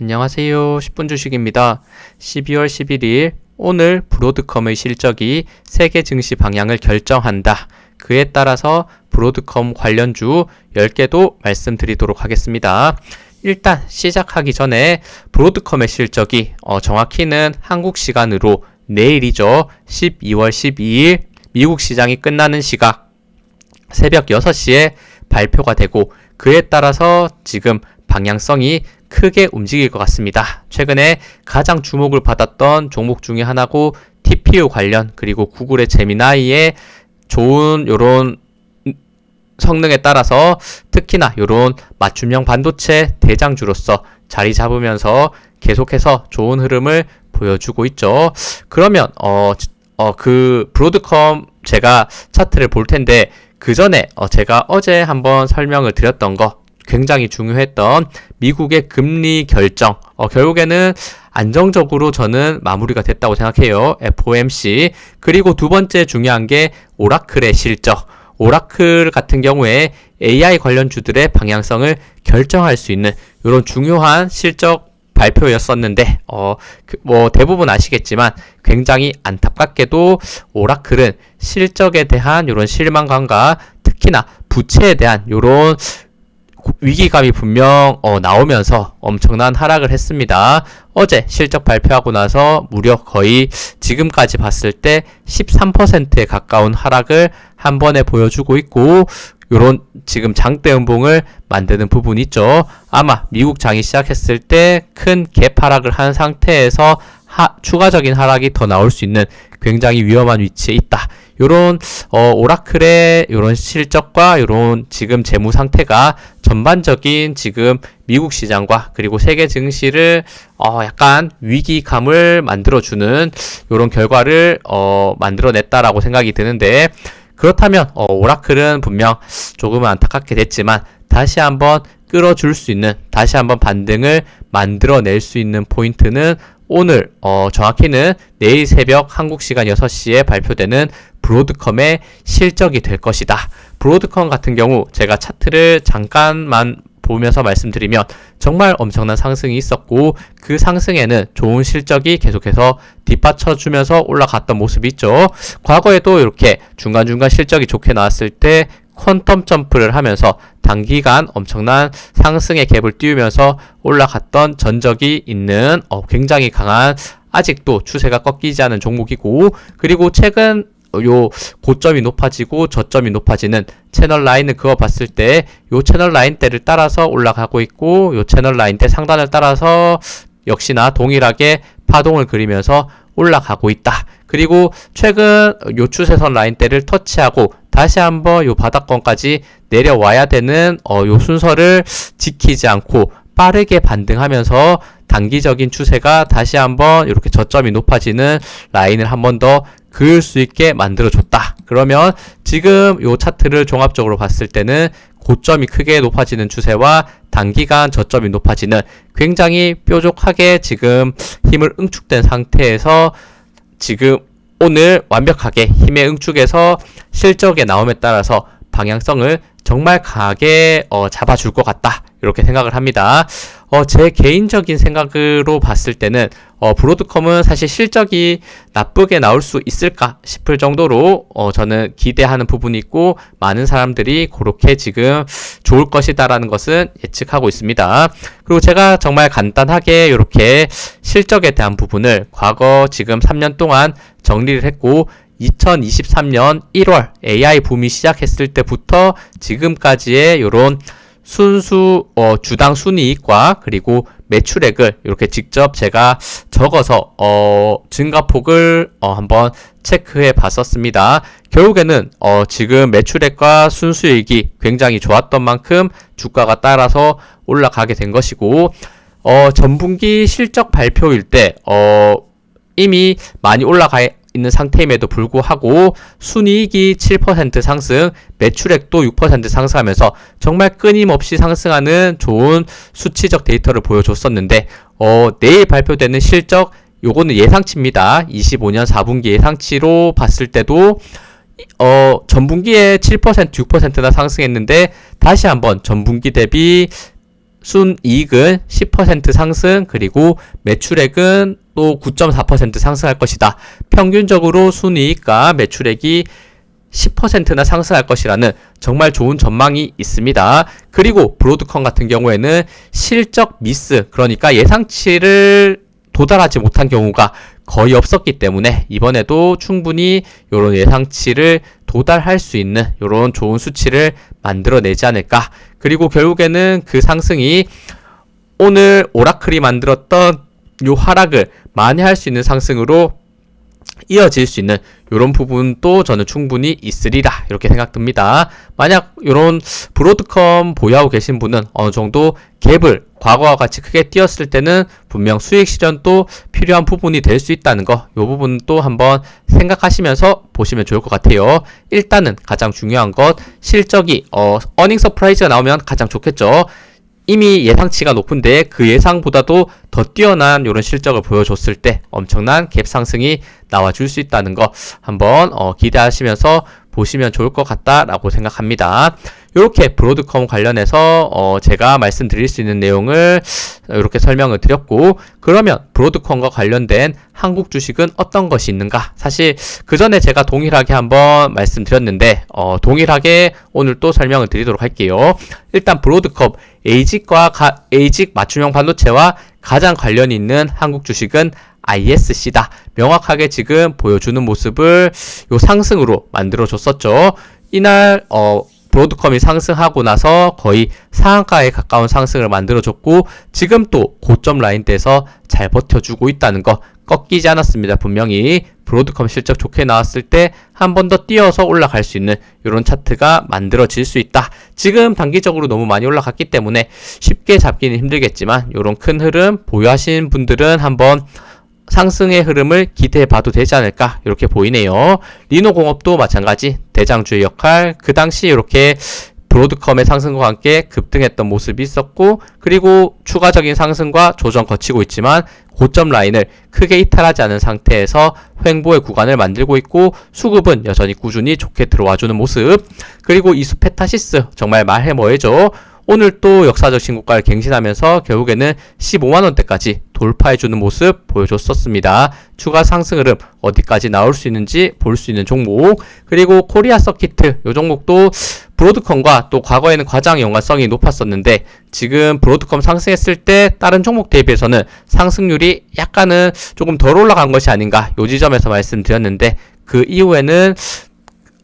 안녕하세요. 10분 주식입니다. 12월 11일 오늘 브로드컴의 실적이 세계 증시 방향을 결정한다. 그에 따라서 브로드컴 관련주 10개도 말씀드리도록 하겠습니다. 일단 시작하기 전에 브로드컴의 실적이 어, 정확히는 한국 시간으로 내일이죠. 12월 12일 미국 시장이 끝나는 시각 새벽 6시에 발표가 되고 그에 따라서 지금 방향성이 크게 움직일 것 같습니다. 최근에 가장 주목을 받았던 종목 중에 하나고 TPU 관련 그리고 구글의 제미나이의 좋은 요런 성능에 따라서 특히나 요런 맞춤형 반도체 대장주로서 자리 잡으면서 계속해서 좋은 흐름을 보여주고 있죠. 그러면 어, 어, 그 브로드컴 제가 차트를 볼 텐데 그 전에 어, 제가 어제 한번 설명을 드렸던 거 굉장히 중요했던 미국의 금리 결정. 어, 결국에는 안정적으로 저는 마무리가 됐다고 생각해요. FOMC. 그리고 두 번째 중요한 게 오라클의 실적. 오라클 같은 경우에 AI 관련 주들의 방향성을 결정할 수 있는 이런 중요한 실적 발표였었는데 어, 그, 뭐 대부분 아시겠지만 굉장히 안타깝게도 오라클은 실적에 대한 이런 실망감과 특히나 부채에 대한 이런 위기감이 분명 어, 나오면서 엄청난 하락을 했습니다. 어제 실적 발표하고 나서 무려 거의 지금까지 봤을 때 13%에 가까운 하락을 한 번에 보여주고 있고 요런 지금 장대 음봉을 만드는 부분이 있죠. 아마 미국 장이 시작했을 때 큰 갭 하락을 한 상태에서 하, 추가적인 하락이 더 나올 수 있는 굉장히 위험한 위치에 있다. 요런 어, 오라클의 요런 실적과 요런 지금 재무 상태가 전반적인 지금 미국 시장과 그리고 세계 증시를 어, 약간 위기감을 만들어주는 요런 결과를 어, 만들어냈다라고 생각이 드는데 그렇다면 어, 오라클은 분명 조금은 안타깝게 됐지만 다시 한번 끌어줄 수 있는 다시 한번 반등을 만들어낼 수 있는 포인트는 오늘 어, 정확히는 내일 새벽 한국 시간 6시에 발표되는 브로드컴의 실적이 될 것이다. 브로드컴 같은 경우 제가 차트를 잠깐만 보면서 말씀드리면 정말 엄청난 상승이 있었고 그 상승에는 좋은 실적이 계속해서 뒷받쳐주면서 올라갔던 모습이 있죠. 과거에도 이렇게 중간중간 실적이 좋게 나왔을 때 퀀텀 점프를 하면서 단기간 엄청난 상승의 갭을 띄우면서 올라갔던 전적이 있는 어, 굉장히 강한 아직도 추세가 꺾이지 않은 종목이고 그리고 최근 요 고점이 높아지고 저점이 높아지는 채널 라인을 그어 봤을 때 요 채널 라인대를 따라서 올라가고 있고 요 채널 라인대 상단을 따라서 역시나 동일하게 파동을 그리면서 올라가고 있다. 그리고 최근 요 추세선 라인대를 터치하고 다시 한번 요 바닥권까지 내려와야 되는 어, 요 순서를 지키지 않고 빠르게 반등하면서 단기적인 추세가 다시 한번 이렇게 저점이 높아지는 라인을 한 번 더 그을 수 있게 만들어줬다. 그러면 지금 요 차트를 종합적으로 봤을 때는 고점이 크게 높아지는 추세와 단기간 저점이 높아지는 굉장히 뾰족하게 지금 힘을 응축된 상태에서 지금 오늘 완벽하게 힘의 응축에서 실적의 나옴에 따라서 방향성을 정말 강하게 어, 잡아줄 것 같다. 이렇게 생각을 합니다. 어, 제 개인적인 생각으로 봤을 때는 어, 브로드컴은 사실 실적이 나쁘게 나올 수 있을까 싶을 정도로 어, 저는 기대하는 부분이 있고 많은 사람들이 그렇게 지금 좋을 것이다라는 것은 예측하고 있습니다. 그리고 제가 정말 간단하게 이렇게 실적에 대한 부분을 과거 지금 3년 동안 정리를 했고 2023년 1월 AI 붐이 시작했을 때부터 지금까지의 이런 순수 어, 주당 순이익과 그리고 매출액을 이렇게 직접 제가 적어서 어, 증가폭을 어, 한번 체크해 봤었습니다. 결국에는 어, 지금 매출액과 순수익이 굉장히 좋았던 만큼 주가가 따라서 올라가게 된 것이고 어, 전분기 실적 발표일 때 어, 이미 많이 올라가 있는 상태임에도 불구하고 순이익이 7% 상승, 매출액도 6% 상승하면서 정말 끊임없이 상승하는 좋은 수치적 데이터를 보여줬었는데 어, 내일 발표되는 실적 요거는 예상치입니다. 25년 4분기 예상치로 봤을 때도 어, 전분기에 7% 6%나 상승했는데 다시 한번 전분기 대비 순이익은 10% 상승 그리고 매출액은 또 9.4% 상승할 것이다. 평균적으로 순이익과 매출액이 10%나 상승할 것이라는 정말 좋은 전망이 있습니다. 그리고 브로드컴 같은 경우에는 실적 미스, 그러니까 예상치를 도달하지 못한 경우가 거의 없었기 때문에 이번에도 충분히 이런 예상치를 도달할 수 있는 이런 좋은 수치를 만들어내지 않을까. 그리고 결국에는 그 상승이 오늘 오라클이 만들었던 요 하락을 만회할 수 있는 상승으로 이어질 수 있는 이런 부분도 저는 충분히 있으리라 이렇게 생각됩니다. 만약 이런 브로드컴 보유하고 계신 분은 어느 정도 갭을 과거와 같이 크게 뛰었을 때는 분명 수익 실현도 필요한 부분이 될 수 있다는 거, 이 부분 또 한번 생각하시면서 보시면 좋을 것 같아요. 일단은 가장 중요한 것 실적이 어 어닝 서프라이즈가 나오면 가장 좋겠죠. 이미 예상치가 높은데 그 예상보다도 더 뛰어난 이런 실적을 보여줬을 때 엄청난 갭 상승이 나와줄 수 있다는 거 한번 어, 기대하시면서 보시면 좋을 것 같다라고 생각합니다. 이렇게 브로드컴 관련해서 어 제가 말씀드릴 수 있는 내용을 이렇게 설명을 드렸고 그러면 브로드컴과 관련된 한국 주식은 어떤 것이 있는가? 사실 그 전에 제가 동일하게 한번 말씀드렸는데 어 동일하게 오늘 또 설명을 드리도록 할게요. 일단 브로드컴 에이직과 가, 에이직 맞춤형 반도체와 가장 관련이 있는 한국 주식은 ISC다. 명확하게 지금 보여주는 모습을 요 상승으로 만들어 줬었죠. 이날 어 브로드컴이 상승하고 나서 거의 상한가에 가까운 상승을 만들어줬고 지금 또 고점 라인대에서 잘 버텨주고 있다는 거 꺾이지 않았습니다. 분명히 브로드컴 실적 좋게 나왔을 때 한 번 더 뛰어서 올라갈 수 있는 이런 차트가 만들어질 수 있다. 지금 단기적으로 너무 많이 올라갔기 때문에 쉽게 잡기는 힘들겠지만 이런 큰 흐름 보유하신 분들은 한번 상승의 흐름을 기대해 봐도 되지 않을까? 이렇게 보이네요. 리노공업도 마찬가지 대장주의 역할. 그 당시 이렇게 브로드컴의 상승과 함께 급등했던 모습이 있었고 그리고 추가적인 상승과 조정 거치고 있지만 고점 라인을 크게 이탈하지 않은 상태에서 횡보의 구간을 만들고 있고 수급은 여전히 꾸준히 좋게 들어와주는 모습. 그리고 이수페타시스 정말 말해 뭐해죠 오늘 또 역사적 신고가를 갱신하면서 결국에는 15만원대까지 돌파해주는 모습 보여줬었습니다. 추가 상승 흐름 어디까지 나올 수 있는지 볼 수 있는 종목 그리고 코리아 서키트 이 종목도 브로드컴과 또 과거에는 과장 연관성이 높았었는데 지금 브로드컴 상승했을 때 다른 종목 대비해서는 상승률이 약간은 조금 덜 올라간 것이 아닌가 요 지점에서 말씀드렸는데 그 이후에는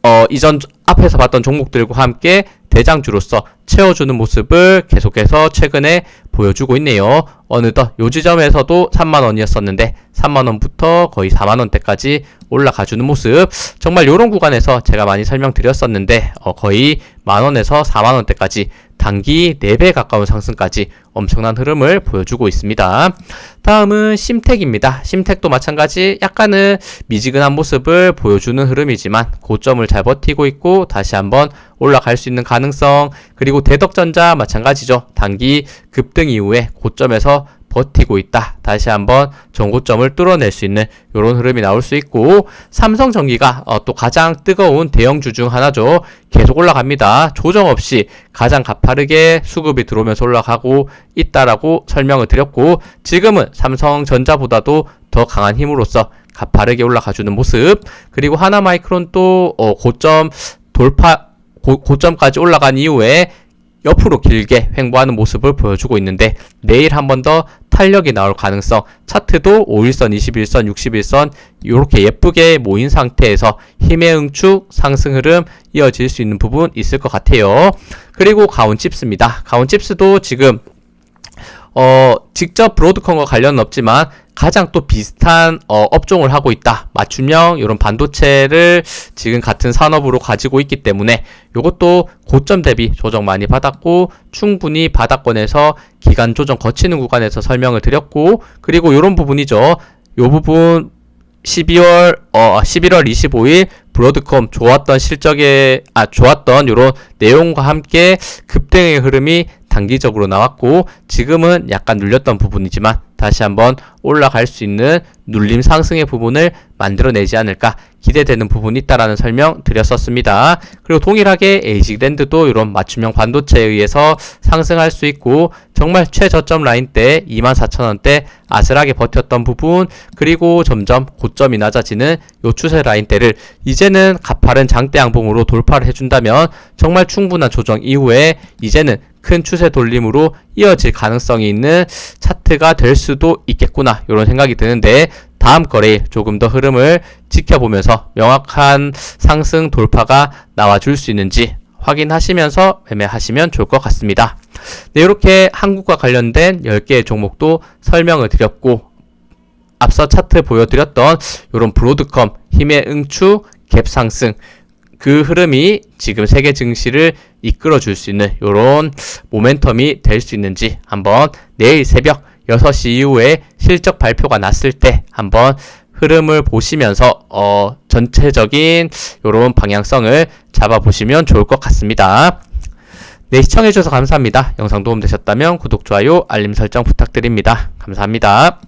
어 이전 앞에서 봤던 종목들과 함께 대장주로서 채워주는 모습을 계속해서 최근에 보여주고 있네요. 어느덧 요 지점에서도 3만원이었었는데 3만원부터 거의 4만원대까지 올라가주는 모습 정말 요런 구간에서 제가 많이 설명드렸었는데 어 거의 만원에서 4만원대까지 단기 4배 가까운 상승까지 엄청난 흐름을 보여주고 있습니다. 다음은 심택입니다. 심택도 마찬가지 약간은 미지근한 모습을 보여주는 흐름이지만 고점을 잘 버티고 있고 다시 한번 올라갈 수 있는 가능성 그리고 대덕전자 마찬가지죠. 단기 급등 이후에 고점에서 버티고 있다. 다시 한번 전고점을 뚫어낼 수 있는 이런 흐름이 나올 수 있고 삼성전기가 어, 또 가장 뜨거운 대형주 중 하나죠. 계속 올라갑니다. 조정 없이 가장 가파르게 수급이 들어오면서 올라가고 있다라고 설명을 드렸고 지금은 삼성전자보다도 더 강한 힘으로써 가파르게 올라가주는 모습 그리고 하나마이크론 또 어, 고점 돌파 고, 고점까지 올라간 이후에 옆으로 길게 횡보하는 모습을 보여주고 있는데 내일 한 번 더 탄력이 나올 가능성 차트도 5일선, 21선, 61선 이렇게 예쁘게 모인 상태에서 힘의 응축, 상승 흐름 이어질 수 있는 부분 있을 것 같아요. 그리고 가온 칩스입니다. 가온 칩스도 지금 어, 직접 브로드컴과 관련은 없지만 가장 또 비슷한 어, 업종을 하고 있다. 맞춤형 이런 반도체를 지금 같은 산업으로 가지고 있기 때문에 이것도 고점 대비 조정 많이 받았고 충분히 바닥권에서 기간 조정 거치는 구간에서 설명을 드렸고 그리고 이런 부분이죠. 이 부분 12월 어 11월 25일 브로드컴 좋았던 실적에 아 좋았던 이런 내용과 함께 급등의 흐름이 단기적으로 나왔고 지금은 약간 눌렸던 부분이지만 다시 한번 올라갈 수 있는 눌림 상승의 부분을 만들어내지 않을까 기대되는 부분이 있다라는 설명 드렸었습니다. 그리고 동일하게 에이직랜드도 이런 맞춤형 반도체에 의해서 상승할 수 있고 정말 최저점 라인 때 24,000원대 아슬하게 버텼던 부분 그리고 점점 고점이 낮아지는 요 추세 라인대를 이제는 가파른 장대 양봉으로 돌파를 해준다면 정말 충분한 조정 이후에 이제는 큰 추세 돌림으로 이어질 가능성이 있는 차트가 될 수도 있겠구나 이런 생각이 드는데 다음 거래일 조금 더 흐름을 지켜보면서 명확한 상승 돌파가 나와줄 수 있는지 확인하시면서 매매하시면 좋을 것 같습니다. 네, 이렇게 한국과 관련된 10개의 종목도 설명을 드렸고 앞서 차트 보여드렸던 이런 브로드컴 힘의 응추 갭 상승 그 흐름이 지금 세계 증시를 이끌어 줄 수 있는 이런 모멘텀이 될 수 있는지 한번 내일 새벽 6시 이후에 실적 발표가 났을 때 한번 흐름을 보시면서 어 전체적인 이런 방향성을 잡아보시면 좋을 것 같습니다. 네, 시청해주셔서 감사합니다. 영상 도움되셨다면 구독, 좋아요, 알림 설정 부탁드립니다. 감사합니다.